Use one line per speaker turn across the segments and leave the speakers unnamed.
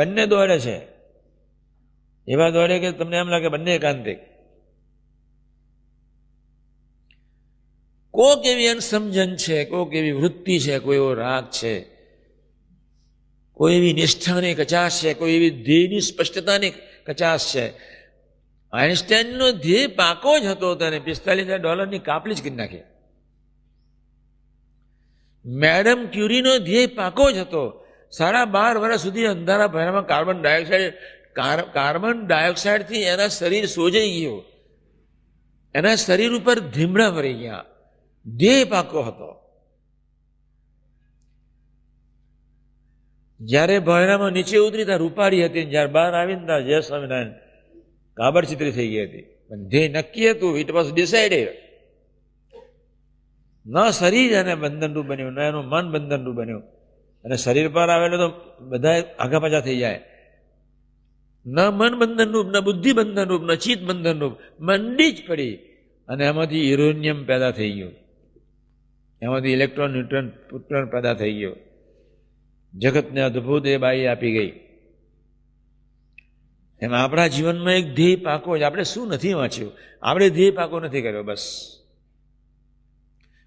બંને દોડે છે. એવા દોડે કે તમને એમ લાગે બંને એકાંતિક. કોક એવી અનસમજન છે, કોક એવી વૃત્તિ છે, કોઈ એવો રાગ છે. કોઈ એવી નિષ્ઠાની કચાશ છે, કોઈ એવી ધ્યેયની સ્પષ્ટતાની કચાશ છે. આઇન્સ્ટાઈનનો ધ્યેય પાકો જ હતો તેને, પિસ્તાલીસ હજાર ડોલરની કાપલી જ કરી નાખી. મેડમ ક્યુરીનો ધ્યેય પાકો જ હતો. સાડા બાર વર્ષ સુધી અંધારા ભયરામાં કાર્બન ડાયોક્સાઇડ કાર્બન ડાયોક્સાઇડથી એના શરીર સોજાઈ ગયો. એના શરીર ઉપર ધીમડા ભરી ગયા. દેહ પાકો હતો. જ્યારે ભયણામાં નીચે ઉતરી ત્યાં રૂપાળી હતી જ્યારે બહાર આવીને ત્યાં જય સ્વામિનારાયણ કાબર ચિત્રી થઈ ગઈ હતી. પણ ધ્યેય નક્કી હતું ઇટ વોઝ ડિસાઇડેડ ન શરીર એને બંધનરૂપ બન્યું, ન એનું મન બંધનરૂપ બન્યું. અને શરીર પર આવેલો તો બધા આગા પાછા થઈ જાય. ન મન બંધનરૂપ ન બુદ્ધિ બંધનરૂપ ન ચિત્ત બંધનરૂપ મંડી જ પડી. અને એમાંથી યુરેનિયમ પેદા થઈ ગયું. એમાંથી ઇલેક્ટ્રોન, ન્યુટ્રોન, પ્રોટોન પેદા થઈ ગયો. જગતને અદ્ભુત એ બાઈ આપી ગઈ. એમ આપણા જીવનમાં એક ધ્યેય પાકો છે. આપણે શું નથી વાંચ્યું? આપણે ધ્યેય પાકો નથી કર્યો, બસ.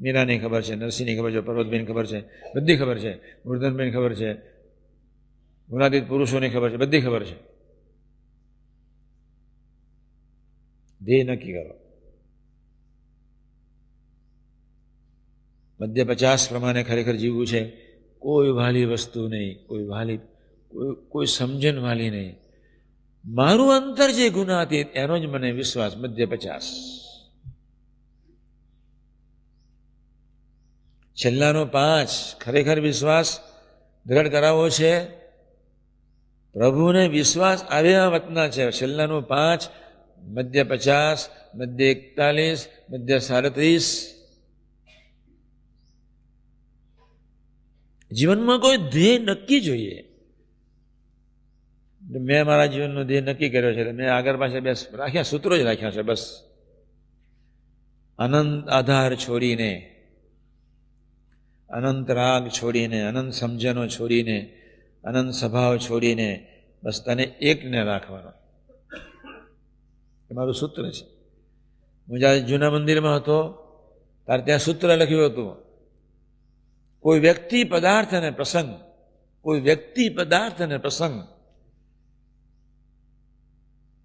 મીરાની ખબર છે, નરસિંહની ખબર છે પર્વતબેન ખબર છે, બધી ખબર છે મુર્ધનબેન ખબર છે, ગુણાતીત પુરુષોની ખબર છે, બધી ખબર છે. ધ્યેય નક્કી કરો. મધ્ય પચાસ પ્રમાણે ખરેખર જીવવું છે, કોઈ વાલી વસ્તુ નહીં, કોઈ વાલી, કોઈ કોઈ સમજણ વાલી નહીં. મારું અંતર જે ગુનાતીત એનો જ મને વિશ્વાસ, મધ્ય પચાસ. છેલ્લાનો પાંચ ખરેખર વિશ્વાસ દ્રઢ કરાવવો છે? પ્રભુને વિશ્વાસ આવ્યા વતના છે. છેલ્લાનું પાંચ, મધ્ય પચાસ, મધ્ય એકતાલીસ, મધ્ય સાડત્રીસ. જીવનમાં કોઈ ધ્યેય નક્કી જોઈએ? મેં મારા જીવનનો ધ્યેય નક્કી કર્યો છે. મેં આગળ પાસે બે રાખ્યા, સૂત્રો જ રાખ્યા છે, બસ. અનંત આધાર છોડીને અનંત રાગ છોડીને, અનંત સમજનો છોડીને, અનંત સ્વભાવ છોડીને બસ તને એકને રાખવાનો. એ મારું સૂત્ર છે. હું જ્યારે જૂના મંદિરમાં હતો, ત્યારે ત્યાં સૂત્ર લખ્યું હતું, કોઈ વ્યક્તિ પદાર્થ અને પ્રસંગ, કોઈ વ્યક્તિ પદાર્થ અને પ્રસંગ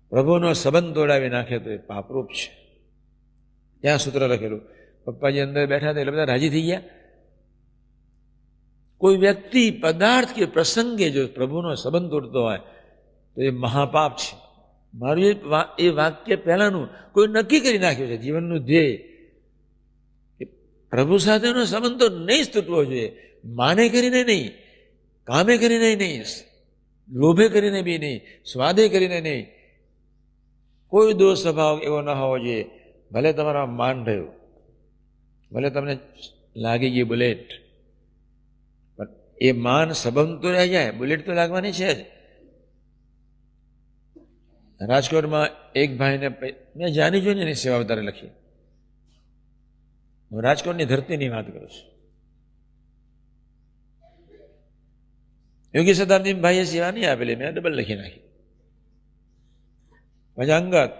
પ્રભુનો સંબંધ તોડાવી નાખે તો એ પાપરૂપ છે. ત્યાં સૂત્ર લખેલું. પપ્પાજી અંદર બેઠા હતા એટલે બધા રાજી થઈ ગયા. કોઈ વ્યક્તિ પદાર્થ કે પ્રસંગે જો પ્રભુનો સંબંધ તોડતો હોય, તો એ મહાપાપ છે. મારું એ એ વાક્ય પહેલાનું કોઈ નક્કી કરી નાખ્યું છે. જીવનનું ધ્યેય કે પ્રભુ સાથેનો સંબંધ તો નહીં જ તૂટવો જોઈએ. માને કરીને નહીં, કામે કરીને નહીં લોભે કરીને બી નહીં, સ્વાદે કરીને નહીં. કોઈ દોષ સ્વભાવ એવો ન હોવો જોઈએ. ભલે તમારા માન રહ્યું. ભલે તમને લાગી ગઈ બુલેટ. એ માન સંબંધ તો રહી જાય, બુલેટ તો લાગવાની છે જ. રાજકોટમાં એક ભાઈને મેં જાણી જોઈને એની સેવા વધારે લખી. હું રાજકોટની ધરતીની વાત કરું છું. યોગી શતાબ્દી ભાઈએ સેવા નહીં આપેલી, મેં ડબલ લખી નાખી. પછી અંગત,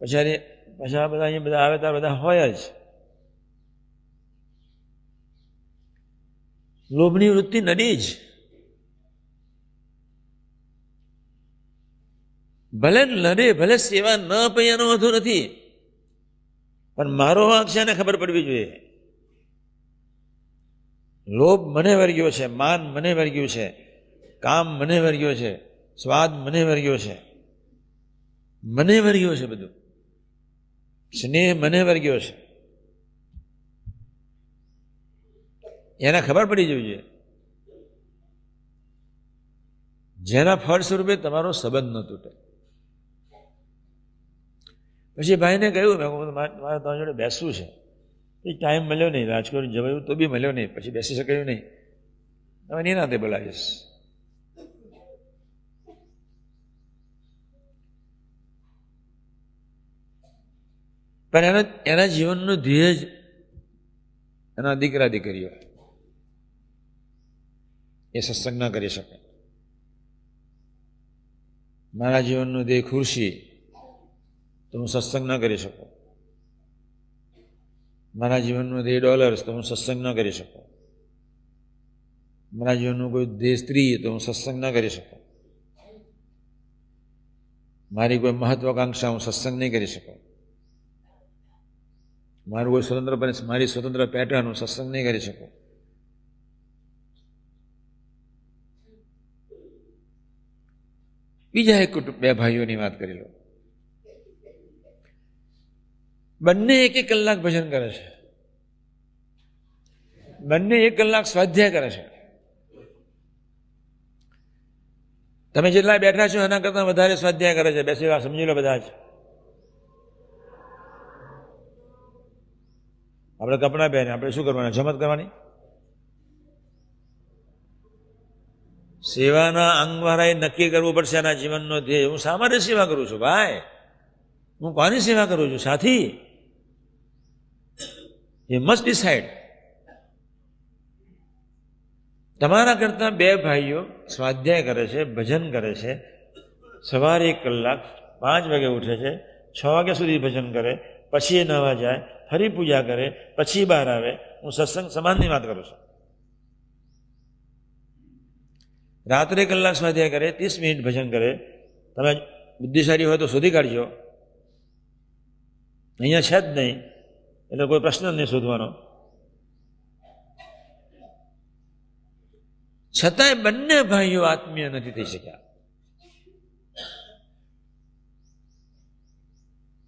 પછી પછી બધા અહીંયા બધા આવે ત્યારે બધા હોય જ. લોભની વૃત્તિ નડી જ. ભલે લડે ભલે સેવા ન આપે એનો નથી. પણ મારો વાંક છે એને ખબર પડવી જોઈએ. લોભ મને વર્ગ્યો છે, માન મને વર્ગ્યું છે, કામ મને વર્ગ્યો છે, સ્વાદ મને વર્ગ્યો છે. મને વર્ગ્યો છે બધું. સ્નેહ મને વર્ગ્યો છે. એને ખબર પડી જવી જોઈએ. જેના ફળ સ્વરૂપે તમારો સંબંધ ન તૂટે. પછી ભાઈને કહ્યું, મેં મારે તમારી જોડે બેસવું છે. એ ટાઈમ મળ્યો નહીં, રાજકોટ જવાયું તો બી મળ્યો નહીં, પછી બેસી શકાયું નહીં. હવે નાતે બોલાવીશ. પણ એના એના જીવનનું ધ્યેય જ એના દીકરા દીકરીઓ એ સત્સંગ ના કરી શકે. મારા જીવનનું દેહ ખુરશી તો હું સત્સંગ ન કરી શકું. મારા જીવનનું દેહ ડોલર્સ તો હું સત્સંગ ન કરી શકું. મારા જીવનનું કોઈ દેહ સ્ત્રી તો હું સત્સંગ ન કરી શકું. મારી કોઈ મહત્વાકાંક્ષા હું સત્સંગ નહીં કરી શકું. મારું કોઈ સ્વતંત્ર મારી સ્વતંત્ર પેટર્ન હું સત્સંગ નહીં કરી શકું. બીજા એક કુટુંબ બે ભાઈઓની વાત કરી લો. બંને એક એક કલાક ભજન કરે છે. બંને એક કલાક સ્વાધ્યાય કરે છે. તમે જેટલા બેઠા છો એના કરતાં વધારે સ્વાધ્યાય કરે છે. બેસી વાત સમજી લો બધા જ. આપણે કપડાં પહેરે આપણે શું કરવાના? જમત કરવાની? સેવાના અંગવાળાએ નક્કી કરવું પડશે એના જીવનનો ધ્યેય. હું શા માટે સેવા કરું છું ભાઈ? હું કોની સેવા કરું છું, સાથી? એ મસ્ટ ડિસાઇડ તમારા કરતાં બે ભાઈઓ સ્વાધ્યાય કરે છે, ભજન કરે છે. સવારે એક કલાક પાંચ વાગે ઉઠે છે, છ વાગ્યા સુધી ભજન કરે, પછી એ નવા જાય, ફરી પૂજા કરે, પછી બહાર આવે. હું સત્સંગ સમાનની વાત કરું છું. રાત્રે કલાક સ્વાધ્યાય કરે ત્રીસ મિનિટ ભજન કરે તમે બુદ્ધિશાળી હોય તો શોધી કાઢજો. અહીંયા છે જ નહીં, એટલે કોઈ પ્રશ્ન જ નહીં શોધવાનો. છતાંય બંને ભાઈઓ આત્મીય નથી થઈ શક્યા.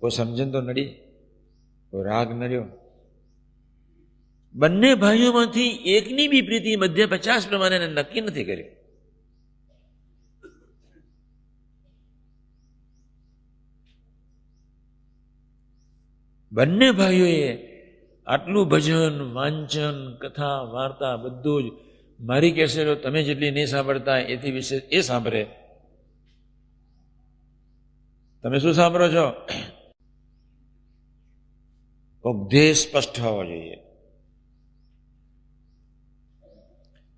કોઈ સમજણ તો નડી, કોઈ રાગ નડ્યો. બંને ભાઈઓમાંથી એકની બી પ્રીતિ મધ્ય પચાસ પ્રમાણે એને નક્કી નથી કર્યું બંને ભાઈઓએ આટલું ભજન, વાંચન, કથા, વાર્તા બધું જ મારી કેસેટો તમે જેટલી નહીં સાંભળતા એથી વિશે એ સાંભળે. તમે શું સાંભળો છો? ઉપદેશ સ્પષ્ટ હોવો જોઈએ.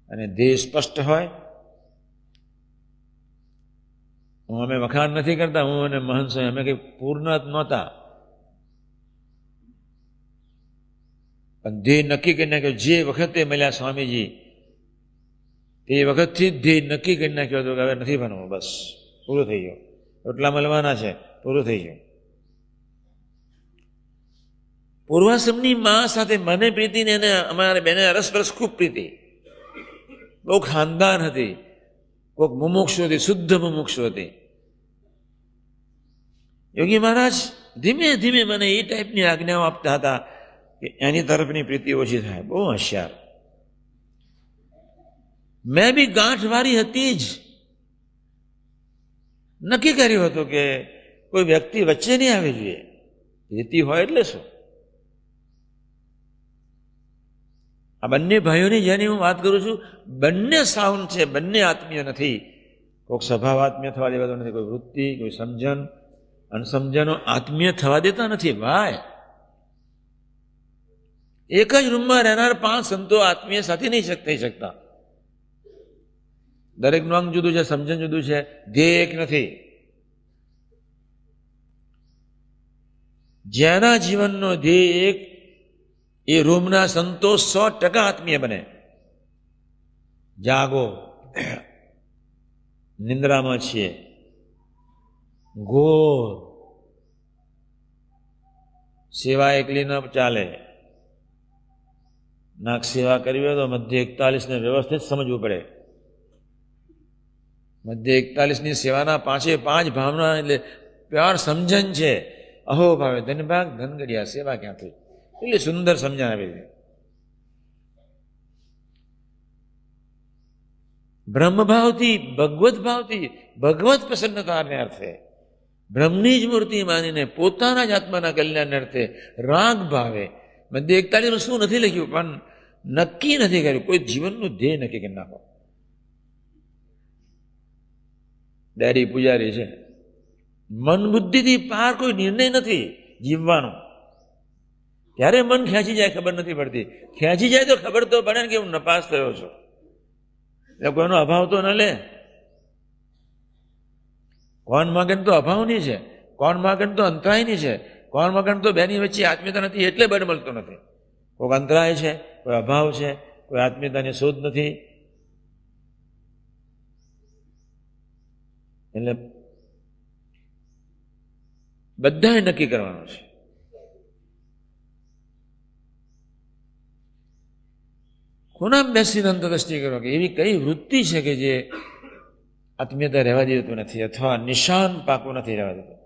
અને દેહ સ્પષ્ટ હોય, હું અમે વખાણ નથી કરતા, હું અને મહંત સ્વામી અમે કંઈ પૂર્ણ નહોતા. પણ ધ્યેય નક્કી કરી નાખ્યો. જે વખતે મળ્યા સ્વામીજી, તે વખતથી જ ધ્યેય નક્કી કરી નાખ્યો હતો કે હવે નથી ભણવું. બસ, પૂરું થઈ ગયું. એટલા મળવાના છે, પૂરું થઈ ગયું. પૂર્વાશ્રમની મા સાથે મને પ્રીતિ ને એને અમારે બેને અરસપરસ ખૂબ પ્રીતિ. બહુ ખાનદાન હતી. કોઈક મુમુક્ષુ હતી, શુદ્ધ મુમુક્ષુ હતી. યોગી મહારાજ ધીમે ધીમે મને એ ટાઈપની આજ્ઞાઓ આપતા હતા. કે એની તરફની પ્રીતિ ઓછી થાય. બહુ હોશિયાર. મેં બી ગાંઠવાળી હતી જ. નક્કી કર્યું હતું કે કોઈ વ્યક્તિ વચ્ચે નહીં આવી જોઈએ પ્રીતિ હોય એટલે શું? આ બંને ભાઈઓની જેની હું વાત કરું છું, બંને સાઉન્ડ છે, બંને આત્મીય નથી. કોઈક સ્વભાવ આત્મીય થવા દેવાતો નથી, કોઈ વૃત્તિ, કોઈ સમજણ. અનસમજણો આત્મીય થવા દેતા નથી. ભાઈ એક જ રૂમમાં રહેનાર પાંચ સંતો આત્મીય સાથે નહીં થઈ શકતા. દરેકનું અંગ જુદું છે, સમજણ જુદું છે, ધ્યેય એક નથી. જેના જીવનનો ધ્યેય એક, એ રૂમના સંતો સો ટકા આત્મીય બને. જાગો. નિંદ્રામાં છીએ. ઘોર. સેવા એકલી ન ચાલે. નાક સેવા કરવી હોય તો મધ્ય એકતાલીસને વ્યવસ્થિત સમજવું પડે. મધ્ય એકતાલીસની સેવાના પાંચે પાંચ ભાવના એટલે પ્યાર સમજણ છે. અહો ભાવે, ધનભાગ ધનગડિયા, સેવા ક્યાંથી? એટલી સુંદર સમજણ આવી છે. બ્રહ્મભાવથી ભગવત ભાવથી ભગવત પ્રસન્નતાને અર્થે, બ્રહ્મની જ મૂર્તિ માનીને પોતાના જ આત્માના કલ્યાણને અર્થે રાગ ભાવે. મધ્ય એકતાલીસમાં શું નથી લખ્યું, પણ નક્કી નથી કર્યું. કોઈ જીવનનું ધ્યેય નક્કી કરી નાખો. ડેરી પૂજારી છે. મન બુદ્ધિથી પાર કોઈ નિર્ણય નથી જીવવાનો. ત્યારે મન ખેંચી જાય ખબર નથી પડતી. ખેંચી જાય તો ખબર તો પડે ને કે હું નપાસ થયો છું. એટલે કોઈનો અભાવ તો ન લે. કોણ માગણ તો અભાવની છે. કોણ માગણ તો અંતરાયની છે. કોણ માગણ તો બેની વચ્ચે આત્મીયતા નથી, એટલે બળ મળતો નથી. કોઈક અંતરાય છે. કોઈ અભાવ છે? કોઈ આત્મીયતાની શોધ નથી? એટલે બધાએ નક્કી કરવાનું છે. કોના બેસીને અંતરદ્રષ્ટિ કરો કે એવી કઈ વૃત્તિ છે કે જે આત્મીયતા રહેવા દેતું નથી અથવા નિશાન પાકું નથી રહેવા દેતું?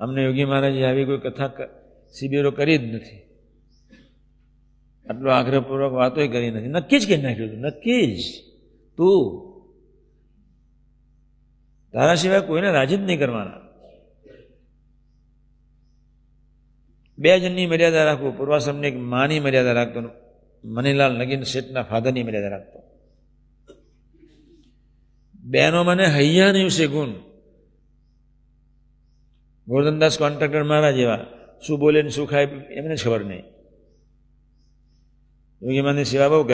અમને યોગી મહારાજે આવી કોઈ કથા શિબિરો કરી જ નથી. આટલો આગ્રહપૂર્વક વાતોય કરી નથી. નક્કી જ કહી નાખ્યું હતું નક્કી જ. તું તારા સિવાય કોઈને રાજી જ નહીં કરવાના. બે જણની મર્યાદા રાખવું પૂર્વાશ્રમની એક માની મર્યાદા રાખતો મનીલાલ નગીન શેઠના ફાધરની મર્યાદા રાખતો. બેનો મને હૈયા નહીં છે ગુણ. ગોરધનદાસ કોન્ટ્રાક્ટર મારા જેવા શું બોલે ને શું ખાય એમને જ ખબર નહીં. યોગી માની સેવા બહુ